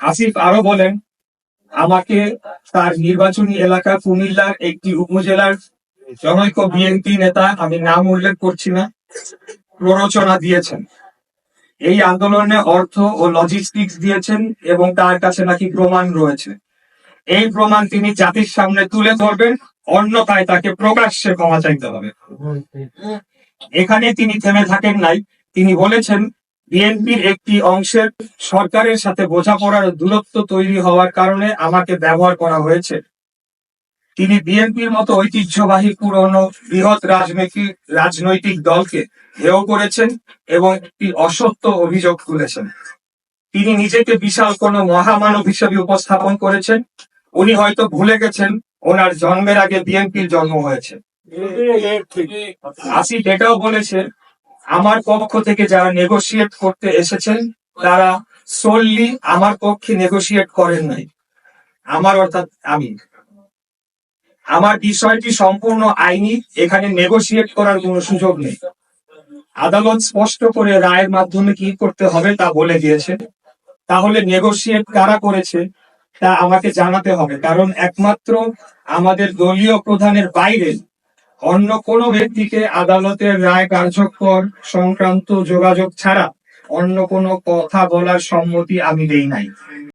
আসিফ আরও বলেন, আমাকে তার নির্বাচনী এলাকা কুমিল্লার একটি উপজেলার জনৈক বিএনপি নেতা আমি নাম উল্লেখ করছি না, প্ররোচনা দিয়েছেন। এই আন্দোলনে অর্থ ও লজিস্টিক্স দিয়েছেন এবং তার কাছে নাকি প্রমাণ রয়েছে। এই প্রমাণ তিনি জাতির সামনে তুলে ধরবেন, অন্যথায় তাকে প্রকাশ্যে ক্ষমা চাইতে হবে। এখানে তিনি থেমে থাকেন নাই। তিনি বলেছেন বিএনপির একটি অংশের সরকারের সাথে বোঝাপড়ার দূরত্ব তৈরি হওয়ার কারণে আমাকে ব্যবহার করা হয়েছে। তিনি বিএনপির মতো ঐতিহ্যবাহী পুরনো বৃহৎ রাজনৈতিক রাজনৈতিক দলকে হেয় করেছেন এবং একটি অসত্য অভিযোগ তুলেছেন। তিনি নিজেকে বিশাল কোনো মহামানব হিসেবে উপস্থাপন করেছেন। উনি হয়তো ভুলে গেছেন ওনার জন্মের আগে বিএনপির জন্ম হয়েছে। আসিফ এটাও বলেছে আমার পক্ষ থেকে যারা নেগোশিয়েট করতে এসেছেন, তারা সোললি আমার পক্ষে নেগোশিয়েট করেন নাই। আমার অর্থাৎ আমি। আমার বিষয়টি সম্পূর্ণ আইনি, এখানে নেগোশিয়েট করার কোনো সুযোগ নেই। আদালত স্পষ্ট করে রায়ের মাধ্যমে কি করতে হবে তা বলে দিয়েছে। তাহলে নেগোশিয়েট কারা করেছে তা আমাকে জানাতে হবে, কারণ একমাত্র আমাদের দলীয় প্রধানের বাইরে অন্য কোনো ব্যক্তিকে আদালতের রায় কার্যকর সংক্রান্ত যোগাযোগ ছাড়া অন্য কোনো কথা বলার সম্মতি আমি দেই নাই।